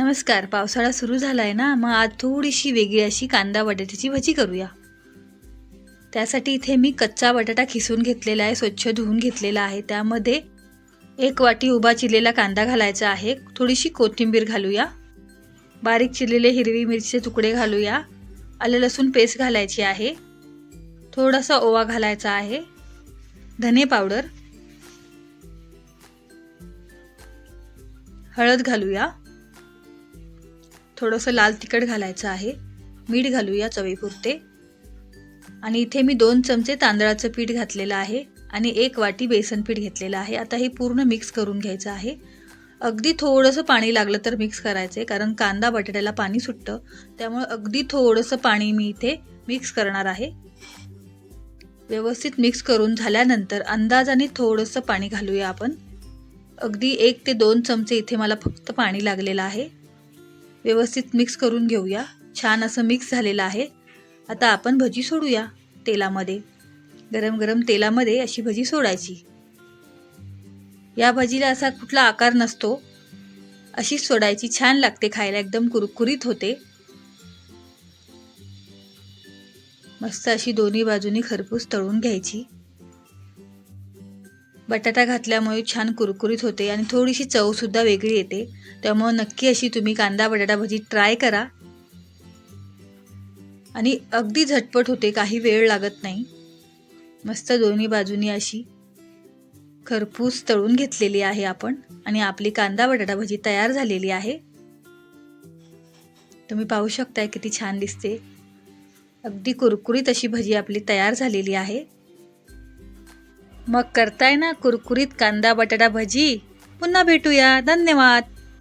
नमस्कार पावसाळा सुरू झाला आहे ना मग आज थोडीशी वेगळी अशी कांदा बटाट्याची भजी करूया. त्यासाठी इथे मी कच्चा बटाटा खिसून घेतलेला आहे स्वच्छ धुवून घेतलेला आहे. त्यामध्ये एक वाटी उभा चिरलेला कांदा घालायचा आहे थोडीशी कोथिंबीर घालूया. बारीक चिरलेले हिरवी मिरचीचे तुकडे घालूया. आलं लसूण पेस्ट घालायची आहे. थोडासा ओवा घालायचा आहे. धने पावडर. हळद घालूया. थोडंसं लाल तिखट घालायचं आहे. मीठ घालूया चवीपुरते. आणि इथे मी दोन चमचे तांदळाचं पीठ घातलेलं आहे आणि एक वाटी बेसन पीठ घेतलेलं आहे. आता हे पूर्ण मिक्स करून घ्यायचं आहे. अगदी थोडंसं पाणी लागलं तर मिक्स करायचं आहे कारण कांदा बटाट्याला पाणी सुटतं. त्यामुळे अगदी थोडंसं पाणी मी इथे मिक्स करणार आहे. व्यवस्थित मिक्स करून झाल्यानंतर अंदाजाने थोडंसं पाणी घालूया आपण. अगदी एक ते दोन चमचे इथे मला फक्त पाणी लागलेलं आहे. व्यवस्थित मिक्स करून घेऊया. छान असं मिक्स झालेलं आहे. आता आपण भजी सोडूया तेलामध्ये. गरम गरम तेलामध्ये अशी भजी सोडायची. या भजीला असा कुठला आकार नसतो. अशीच सोडायची. छान लागते खायला. एकदम कुरकुरीत होते. मस्त अशी दोन्ही बाजूनी खरपूस तळून घ्यायची. बटाटा घातल्यामुळे छान कुरकुरीत होते आणि थोडीशी चवसुद्धा वेगळी येते. त्यामुळं नक्की अशी तुम्ही कांदा बटाटा भजी ट्राय करा. आणि अगदी झटपट होते काही वेळ लागत नाही. मस्त दोन्ही बाजूनी अशी खरपूस तळून घेतलेली आहे आपण आणि आपली कांदा बटाटा भजी तयार झालेली आहे. तुम्ही पाहू शकताय किती छान दिसते. अगदी कुरकुरीत अशी भजी आपली तयार झालेली आहे. मग करताय ना कुरकुरीत कांदा बटाटा भजी. पुन्हा भेटूया. धन्यवाद.